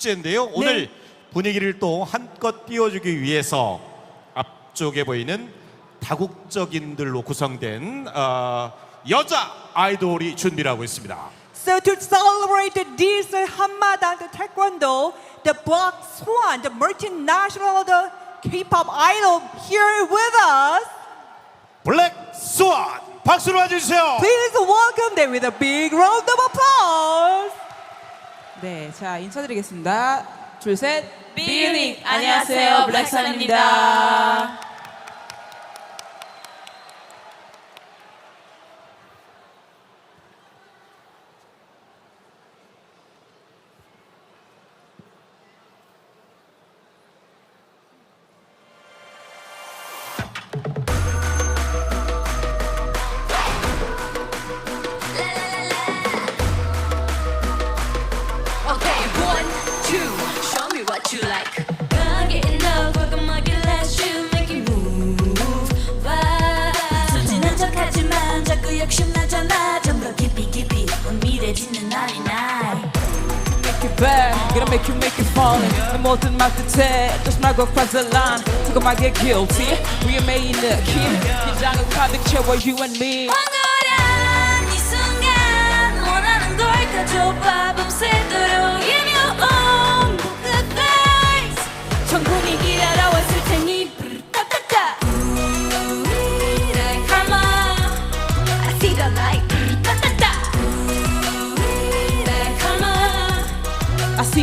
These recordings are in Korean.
축제인데요. 오늘 분위기를 또 한껏 띄워주기 위해서 앞쪽에 보이는 다국적인들로 구성된 어, 여자 아이돌이 준비를 하고 있습니다. So to celebrate this Hammadan Taekwondo, the Black Swan, the multinational the K-pop idol here with us. 블랙 스완 박수로 와주세요. Please welcome them with a big round of applause. 네, 자 인사드리겠습니다. 둘, 셋. 비유닝 안녕하세요 블랙선입니다. Back, gonna make you make it falling. 내 모든 말 끝에 just 말고 the line. 두고하게 guilty. 위험해 이 느낌. 긴장을 가득 채워 you and me. 황홀한 이 순간 원하는 걸 가져봐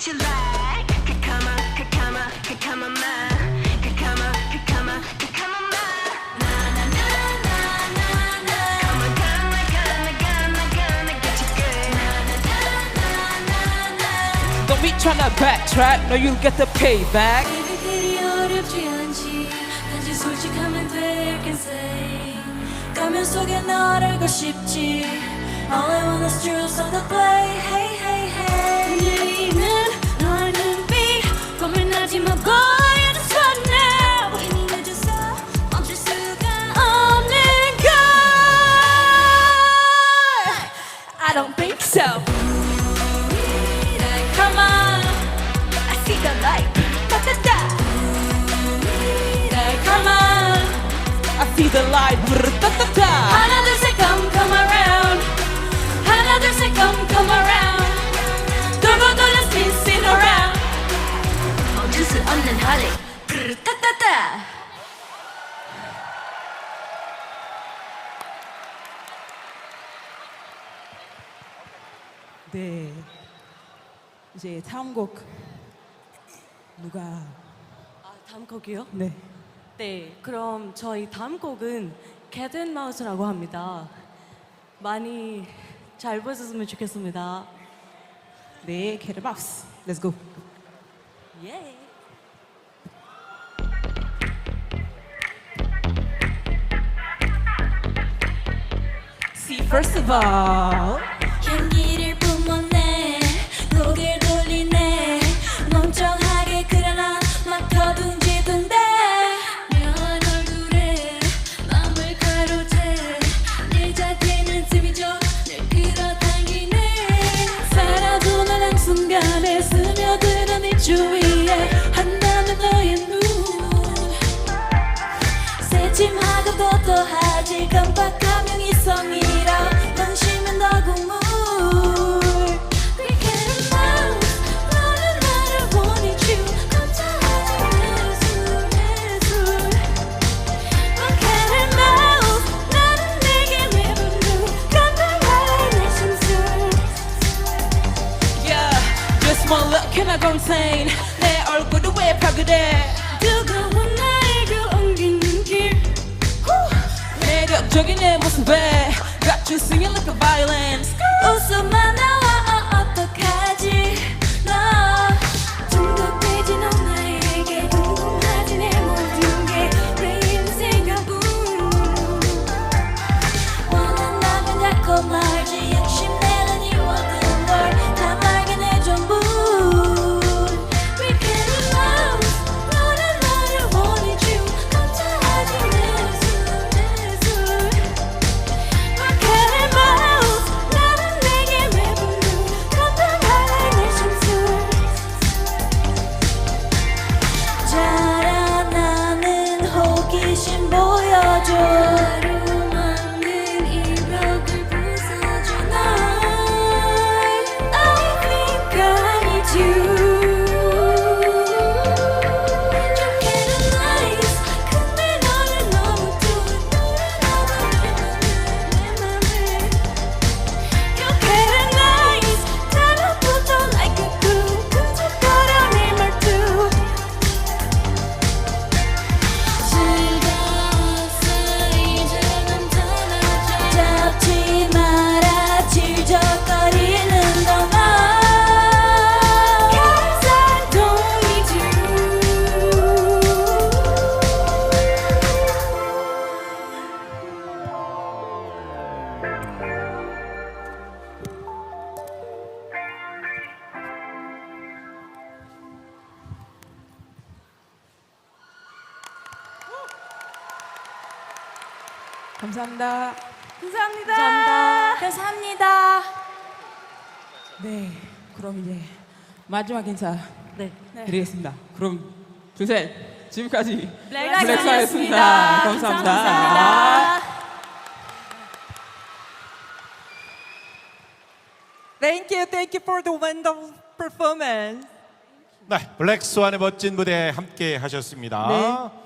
What you like? Kakama, kakama, kakama ma. Kakama, kakama, kakama ma. Kama, gonna, gonna, gonna, gonna get you good. Don't be tryna backtrack No you'll get the payback Baby 그리 어렵지 않지 단지 솔직하면 돼 I can say 가면 속에 널 알고 싶지 All I want is truth on the think so. Come on, I see the light. Da, da, da. Come on, I see the light. Da, da, da. 네 이제 다음 곡 누가 아, 다음 곡이요? 네 네, 그럼 저희 다음 곡은 캣앤 마우스라고 합니다. 많이 잘 보셨으면 좋겠습니다. 네, 캐르박스. Let's go. 예. See, first of all, 나 검사인 내 얼굴을 왜 파괴돼? 뜨거운 나에게 옮기는 길. 매력적인 내 모습에 Got you singing like a violin. 웃어만 나와 감사합니다 감사합니다 감사합니다. 감사합니다 네 그럼 이제 마지막 인사 네. 드리겠습니다 그럼 둘셋 지금까지. 블랙라이트였습니다. 감사합니다. 감사합니다. Thank you, thank you for the wonderful performance. 네, 블랙스완의 멋진 무대 함께 하셨습니다. 네.